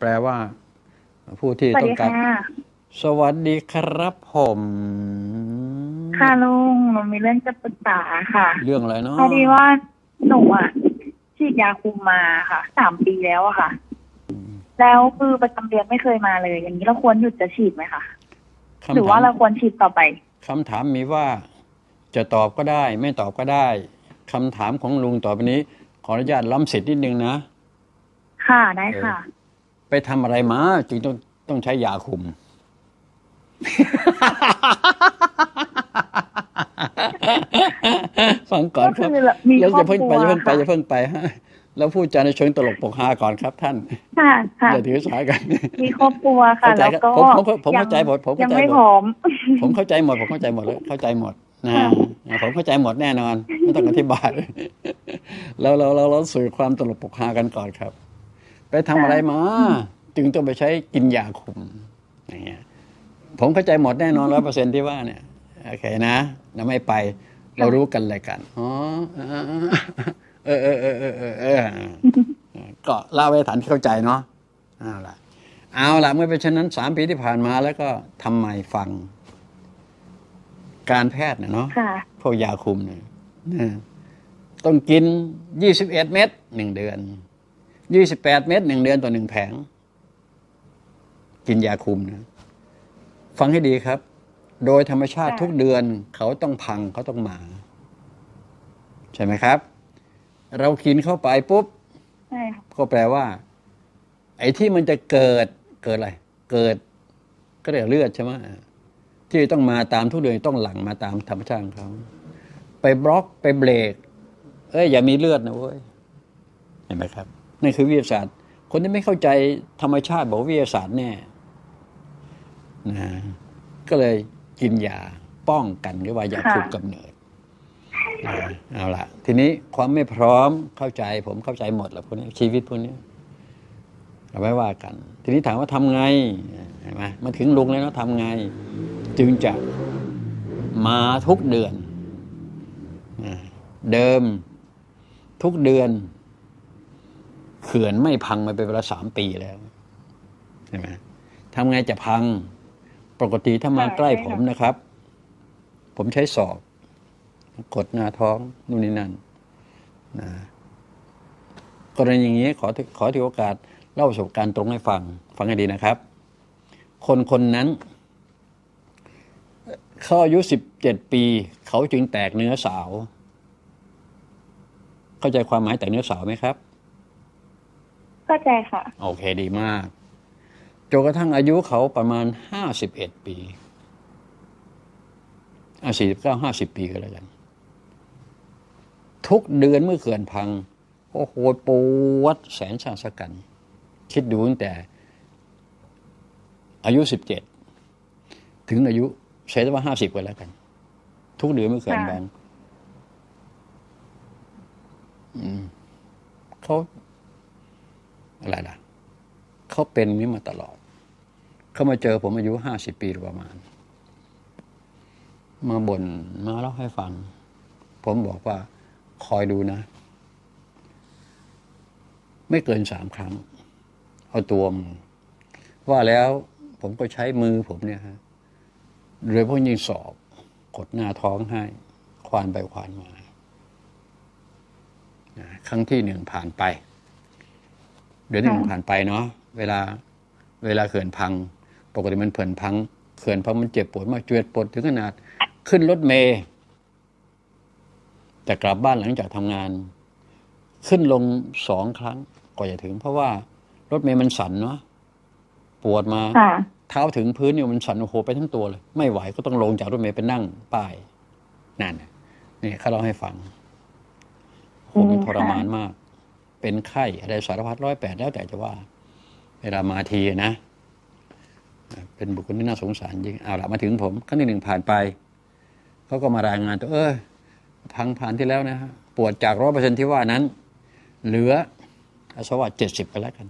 แปลว่า ผู้ที่สวัสต้อดีงการค่ะสวัสดีครับผมค่ะลุงหนูมีเรื่องจะปรึกษาค่ะ เรื่องอะไรเนาะพอดีว่าหนูอะฉีดยาคุมมาค่ะสามปีแล้วอะค่ะ แล้วคือประจำเดือนไม่เคยมาเลย อย่างนี้เราควรหยุดจะฉีดไหมคะหรือคำว่าถามเราควรฉีดต่อไปคำถามมีว่าจะตอบก็ได้ ไม่ตอบก็ได้คำถามของลุงต่อไปนี้ ขออนุญาตล้ำสิทธิ์นิดนึงนะ ค่ะได้ค่ะ ไปทำอะไรมาจึงต้องต้องใช้ยาคุม ฟังก่อนครับก็คือมีแล้วครอจะบเพิ่งครัไปวจะเพิ่งไปค่ะจะเพิ่งไปฮะแล้วพูดจาในเชิงตลกปกฮาก่อนครับท่าน ค่ะค่ะอย่าถือสากัน มีครอบครัวค่ะเข้าใจแล้วครับก็ผมผมผมยัเข้าใจหมดผมยัเข้างใจไม่หมพดร้อม ผมเข้าใจหมด ผมเข้าใจหมดเลยเข้าใจหมดนะค่ะผมเข้าใจหมดแน่นอน ไม่ต้องอธิบาย แล้วเราเราเราสื่อความตลกปกฮากันก่อนครับ ไปทำอะไรมา จึงต้องไปใช้กินยาคุมอย่างเงี้ยผมเข้าใจหมดแน่นอนร้อยเปอร์เซ็นที่ว่าเนี่ยโอเคนะเราไม่ไปเรารู้กันเลยกันอ๋อเออเออเออเออเออเออก็เล่าไว้ฐานที่เข้าใจเนาะเอาละเอาละเมื่อเป็นเช่นนั้นสามปีที่ผ่านมาแล้วก็ทำไมฟัง การแพทย์เนี่ยเนาะค่ะพวกยาคุมเนี่ยนะต้องกินยี่สิบเอ็ดเม็ดหนึ่งเดือน ยี่สิบแปดเม็ดหนึ่งเดือนต่อหนึ่งแผง กินยาคุมนะฟังให้ดีครับ โดยธรรมชาติค่ะทุกเดือนเขาต้องพังเขาต้องมา ใช่ไหมครับ เรากินเข้าไปปุ๊บใช่ค่ะก็แปลว่า ไอ้ที่มันจะเกิดเกิดอะไร เกิดก็เรียกเลือดใช่ไหมที่ต้องมาตามทุกเดือนต้องหลั่งมาตามธรรมชาติของเขาไปบล็อกไปเบรก เอ้ยอย่ามีเลือดนะเว้ย เห็นไหมครับ นั่นคือวิทยาศาสตร์ คนที่ไม่เข้าใจธรรมชาติบอกวิทยาศาสตร์แน่นะก็เลยกินยาป้องกันหรือว่ายาคุมกำเนิดนะเอาละทีนี้ความไม่พร้อมเข้าใจ ผมเข้าใจหมดแหละพวกนี้ชีวิตพวกนี้เราไม่ว่ากัน ทีนี้ถามว่าทำไงเห็นไหมมาถึงลุงแล้วนะทำไง จึงจะมาทุกเดือนเดิมทุกเดือน เขื่อนไม่พังมาเป็นเวลาสามปีแล้วใช่ไหมทำไงจะพัง ปกติถ้ามาค่ะใกล้ใช่ผค่ะมนะครับ ผมใช้ศอกกดหน้าท้องนู่นนี่นั่นนะกรณีอย่างนี้ขอขอถือโอกาสเล่าประสบการณ์ตรงให้ฟัง ฟังให้ดีนะครับ คนคนนั้นเขาอายุสิบเจ็ดปี เขาจึงแตกเนื้อสาว เข้าใจความหมายแตกเนื้อสาวไหมครับ เข้าใจค่ะ โอเคดีมากจนกระทั่งอายุเขาประมาณห้าสิบเอ็ดปีอะสี่สิบเก้าห้าสิบปีก็แล้วกัน ทุกเดือนเมื่อเขื่อนพังโอ้โหปวดแสนสาสกัน คิดดูตั้งแต่อายุสิบเจ็ดถึงอายุใช้ได้ว่าห้าสิบก็แล้วกัน ทุกเดือนเมื่อเขื่อนค่ะพังอืมเขา อะไรล่ะเขาเป็นนี้มาตลอด เขามาเจอผมอายุห้าสิบปีประมาณ มาบน่นมาเล่าให้ฟัง ผมบอกว่าคอยดูนะ ไม่เกินสามครั้ง เอาตัวมึงว่าแล้วผมก็ใช้มือผมเนี่ยฮะโดยพาะยิงสอบ กดหน้าท้องให้ ควานไปควานมา ครั้งที่หนึ่งผ่านไป เดือนที่หนึ่งค่ะผ่านไปเนาะเวลาเวลาเขื่อนพัง ปกติมันเผื่อนพังเขื่อนพังมันเจ็บปวดมากเจ็บปวดถึงขนาด ขึ้นรถเมย์แต่กลับบ้านหลังจากทำงาน ขึ้นลงสองครั้งกว่าจะถึง เพราะว่ารถเมย์มันสั่นเนาะปวดมาค่ะเท้าถึงพื้นเนี่ยมันสั่นโอ้โหไปทั้งตัวเลย ไม่ไหวก็ต้องลงจากรถเมล์ไปนั่งป้ายนั่นน่ะนี่เขาเล่าให้ฟังโหมันอืมทรมานมาก เป็นไข้อะไรสารพัดร้อยแปดแล้วแต่จะว่า เวลามาทีนะ เป็นบุคคลที่น่าสงสารจริงเอาละมาถึงผมครั้งที่หนึ่งผ่านไปเขาก็มารายงานตัวเออพังผ่านที่แล้วนะฮะปวดจากร้อยเปอร์เซ็นที่ว่านั้น เหลืออาสว่าเจ็ดสิบไปแล้วกัน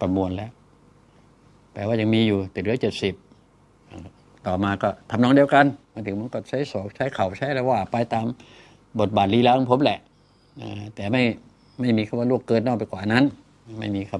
ประมวลแล้ว แปลว่ายังมีอยู่แต่เหลือเจ็ดสิบต่อมาก็ทำนองเดียวกันมาถึงมันก็ใช้ศอกใช้เข่าใช้อะไรว่า ไปตามบทบาทลีลาของผมแหละแต่ไม่ ไม่มีคำว่าล่วงเกินนอกไปกว่านั้น ไม่มีค